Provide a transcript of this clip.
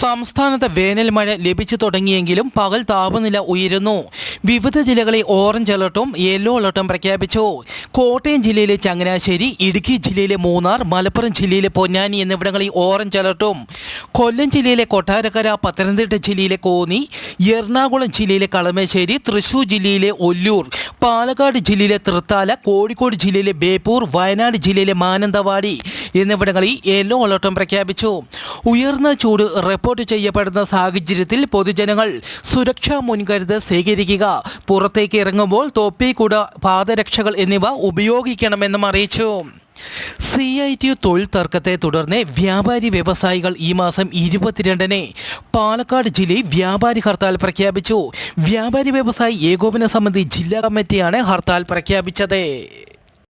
സംസ്ഥാനത്ത് വേനൽ മഴ ലഭിച്ചു തുടങ്ങിയെങ്കിലും പകൽ താപനില ഉയരുന്നു. വിവിധ ജില്ലകളിൽ ഓറഞ്ച് അലർട്ടും യെല്ലോ അലർട്ടും പ്രഖ്യാപിച്ചു. കോട്ടയം ജില്ലയിലെ ചങ്ങനാശ്ശേരി ഇടുക്കി ജില്ലയിലെ മൂന്നാർ മലപ്പുറം ജില്ലയിലെ പൊന്നാനി എന്നിവിടങ്ങളിൽ ഓറഞ്ച് അലർട്ടും. കൊല്ലം ജില്ലയിലെ കൊട്ടാരക്കര പത്തനംതിട്ട ജില്ലയിലെ കോന്നി എറണാകുളം ജില്ലയിലെ കളമശ്ശേരി തൃശൂർ ജില്ലയിലെ ഒല്ലൂർ പാലക്കാട് ജില്ലയിലെ തൃത്താല കോഴിക്കോട് ജില്ലയിലെ ബേപ്പൂർ വയനാട് ജില്ലയിലെ മാനന്തവാടി എന്നിവിടങ്ങളിൽ യെല്ലോ അലർട്ടും പ്രഖ്യാപിച്ചു. ഉയർന്ന ചൂട് റിപ്പോർട്ട് ചെയ്യപ്പെടുന്ന സാഹചര്യത്തിൽ പൊതുജനങ്ങൾ സുരക്ഷാ മുൻകരുതൽ സ്വീകരിക്കുക. പുറത്തേക്ക് ഇറങ്ങുമ്പോൾ കുട പാദരക്ഷകൾ എന്നിവ ഉപയോഗിക്കണമെന്നും അറിയിച്ചു. സി ഐ ടി തൊഴിൽ തർക്കത്തെ തുടർന്ന് വ്യാപാരി വ്യവസായികൾ ഈ മാസം ഇരുപത്തിരണ്ടിന് പാലക്കാട് ജില്ലയിൽ വ്യാപാരി ഹർത്താൽ പ്രഖ്യാപിച്ചു. വ്യാപാരി വ്യവസായി ഏകോപന സമിതി ജില്ലാ കമ്മിറ്റിയാണ് ഹർത്താൽ പ്രഖ്യാപിച്ചത്.